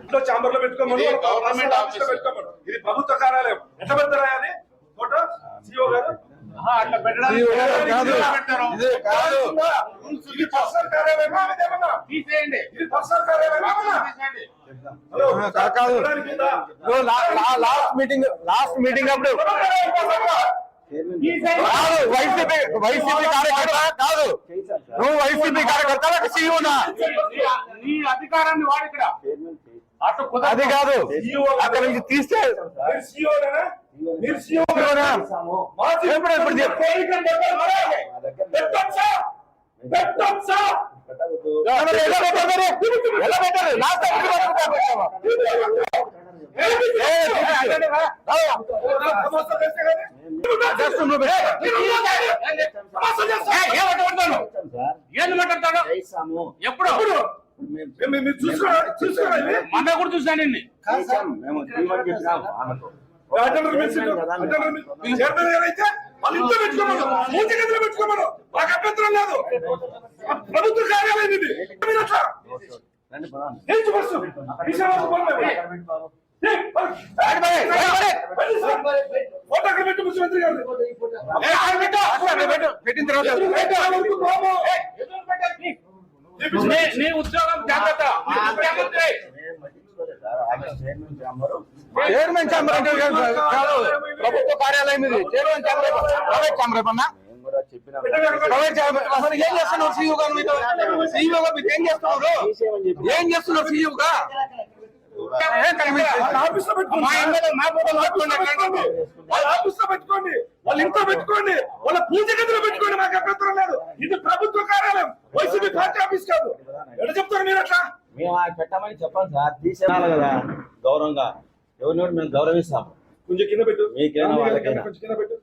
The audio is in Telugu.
ఇంట్లో చాంబర్లో పెట్టుకోమను గవర్నమెంట్ ఆఫీస్లో. పెట్టుకోమను. ఇది ప్రభుత్వ కార్యాలయం. ఎట్లా పెడతారా అది? ఫోటో? సిఓ గారు? అట్లా ఇది పర్సనల్ కార్యాలయమా? తీసేయండి. ఇది పర్సనల్ కార్యాలయమా? తీసేయండి. కాదు. లాస్ట్ మీటింగ్ లాస్ట్ మీటింగ్ అప్పుడు. కాదు వైసీపీ వైసీపీ కార్యకర్త కాదు. నువ్వు వైసీపీ కార్యకర్త లేక సీఈఓనా నీ- నీ అధికారాన్ని వాడు ఇక్కడ అటు కుదరదు. అది కాదు అక్కడ నుంచి తీస్తే నువ్వు ఏం మాట్లాడతాడు? ఎప్పుడు? మొన్న కూడా చూసాను చైర్మన్ గారు అయితే వాళ్ళు ఇంట్లో పెట్టుకోమను. పూజ గదిలో పెట్టుకోమను. మాకు అభ్యంతరం లేదు. ప్రభుత్వ కార్యాలయం ఇది. మీరు అట్లా ఏం చూపొచ్చు విషయం ఫోటో అక్కడ పెట్టు ముఖ్యమంత్రి గారు ఏ, అక్కడ పెట్టు. అక్కడ పెట్టు. పెట్టిన తర్వాత నీ- నీ ఉద్యోగం జాగ్రత్త. నీ ముఖ్యమంత్రి చైర్మన్ ఛాంబర్. అంటే కాదు. ప్రభుత్వ కార్యాలయం ఇది. Chairman chamber private chamber private chamber అసలు ఏం చేస్తున్నారు సీఈఓ గారు మీరు? సీఈఓ గారు మీరు ఏం చేస్తున్నారు? ఏం చేస్తున్నారు ఆఫీస్లో పెట్టుకోండి. వాళ్ళ ఇంట్లో పెట్టుకోండి. వాళ్ళ పూజ గదిలో పెట్టుకోండి. మాకు అభ్యంతరం లేదు. ఇది ప్రభుత్వ కార్యాలయం. వైసీపీ పార్టీ ఆఫీస్ కాదు. ఎక్కడ చెప్తారు మీరు అట్లా? మేము ఆయన పెట్టమని చెప్పాలి సార్. తీసేయాలి కదా. గౌరవంగా. ఎవరిని కూడా మేము గౌరవిస్తాము కొంచెం కింద పెట్టు. మీకేనా వాళ్ళకేనా? కొంచెం కింద పెట్టు.